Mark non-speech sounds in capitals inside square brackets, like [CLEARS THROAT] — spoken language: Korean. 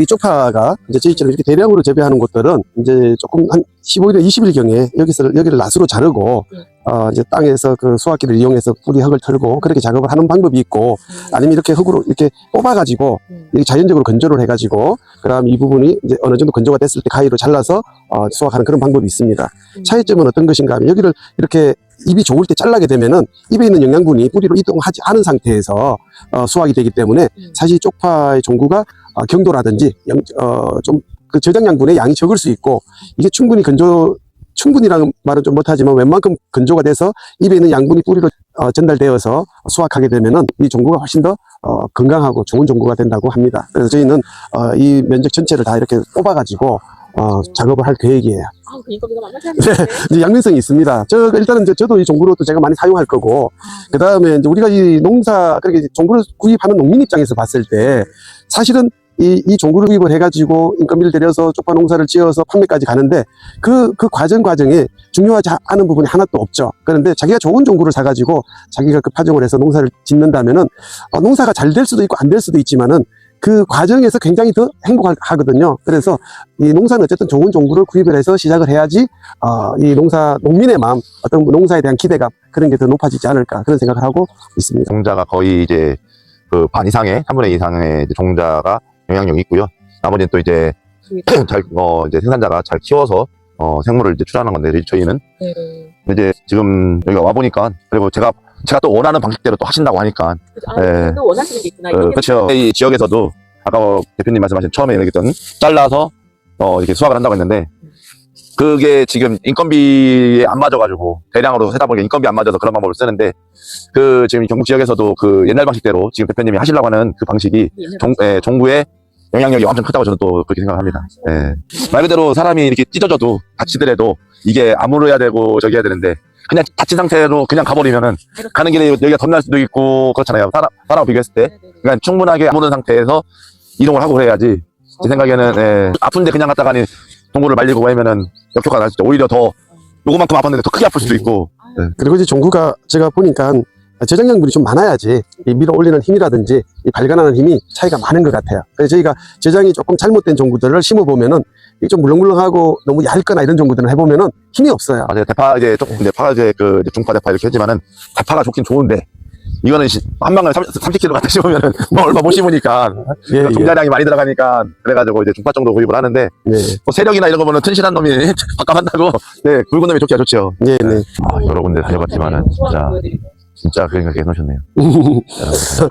이 쪽파가 이제 저희처럼 이렇게 대량으로 재배하는 곳들은 이제 조금 한 15일에 20일 경에 여기서 여기를 낫으로 자르고 네. 어 이제 땅에서 그 수확기를 이용해서 뿌리 흙을 털고 그렇게 작업을 하는 방법이 있고 아니면 이렇게 흙으로 이렇게 뽑아가지고 음. 이렇게 자연적으로 건조를 해가지고 그다음 이 부분이 이제 어느 정도 건조가 됐을 때 가위로 잘라서 어 수확하는 그런 방법이 있습니다. 음. 차이점은 어떤 것인가 하면 여기를 이렇게 ip이 좋을 때 잘라게 되면은 ip에 있는 영양분이 뿌리로 이동하지 않은 상태에서 어, 수확이 되기 때문에 음. 사실 이 쪽파의 종구가 어, 경도라든지 어, 좀그 저장량분의 양이 적을 수 있고 이게 충분히 건조 충분히라는 말은 좀 못하지만 웬만큼 건조가 돼서 입에 있는 양분이 뿌리로 어, 전달되어서 수확하게 되면은 이 종구가 훨씬 더 어, 건강하고 좋은 종구가 된다고 합니다. 그래서 저희는 어, 이 면적 전체를 다 이렇게 뽑아가지고 어, 작업을 할 계획이에요. 아, 그 인건비가 만만치 않은데. 이제 양면성이 있습니다. 저 일단은 이제 저도 이 종구로 또 제가 많이 사용할 거고 그 다음에 이제 우리가 이 농사 그렇게 종구를 구입하는 농민 입장에서 봤을 때 사실은 이, 이 종구를 구입을 해가지고 인건비를 들여서 쪽파 농사를 지어서 판매까지 가는데 그, 그 과정 과정에 중요하지 않은 부분이 하나도 없죠. 그런데 자기가 좋은 종구를 사가지고 자기가 그 파종을 해서 농사를 짓는다면은 어, 농사가 잘 될 수도 있고 안 될 수도 있지만은 그 과정에서 굉장히 더 행복하거든요. 그래서 이 농사는 어쨌든 좋은 종구를 구입을 해서 시작을 해야지 어, 이 농사 농민의 마음 어떤 농사에 대한 기대감 그런 게 더 높아지지 않을까 그런 생각을 하고 있습니다. 종자가 거의 이제 그 반 이상의 3분의 2 이상의 이제 종자가 영향력이 있고요. 나머지는 또 이제 [CLEARS THROAT] 잘, 어, 이제 생산자가 잘 키워서 어, 생물을 이제 출하하는 건데 저희는 네. 근데 이제 지금 여기가 와 보니까 그리고 제가 제가 또 원하는 방식대로 또 하신다고 하니까 그죠. 아, 네. 또 원하시는 게 있구나. 어, 그렇죠. 이 지역에서도 아까 뭐 대표님 말씀하신 처음에 얘기했던 잘라서 어, 이렇게 수확을 한다고 했는데 그게 지금 인건비에 안 맞아가지고 대량으로 세다 보니까 인건비 안 맞아서 그런 방법을 쓰는데 그 지금 경북 지역에서도 그 옛날 방식대로 지금 대표님이 하시려고 하는 그 방식이 종, 예, 종구의 영향력이 엄청 크다고 저는 또 그렇게 생각합니다. 예. 말 그대로 사람이 이렇게 찢어져도 다치더라도 이게 아무러야 되고 저기 해야 되는데 그냥 다친 상태로 그냥 가버리면은 가는 길에 여기가 덧날 수도 있고 그렇잖아요. 사람, 사람하고 비교했을 때. 그러니까 충분하게 아무런 상태에서 이동을 하고 그래야지. 제 생각에는 예, 아픈데 그냥 갔다가니 동굴을 말리고 하면은 역효과가 날 수도 있고 오히려 더 요거만큼 아팠는데 더 크게 아플 수도 있고. 그리고 이제 종구가 제가 보니까 저장량분이 좀 많아야지 이 밀어 올리는 힘이라든지 이 발간하는 힘이 차이가 많은 것 같아요. 그래서 저희가 저장이 조금 잘못된 종구들을 심어 보면은 좀 물렁물렁하고 너무 얇거나 이런 종구들을 해보면은 힘이 없어요. 맞아요 대파 이제 조금 대파 이제 그 이제 중파 대파 이렇게 했지만은 대파가 좋긴 좋은데 이거는 시- 한 방울 30kg 갖다 심으면은 뭐 얼마 못 심으니까 예, 예. 종자량이 많이 들어가니까 그래가지고 이제 중파 정도 구입을 하는데 네, 뭐 세력이나 이런 거 보면 튼실한 놈이 [LAUGHS] 바꿔한다고 [LAUGHS] 네 굵은 놈이 좋기야 좋죠 네, 네. 아 여러 군데 다녀봤지만은 진짜 진짜 그런 거 계속 놓으셨네요 [LAUGHS]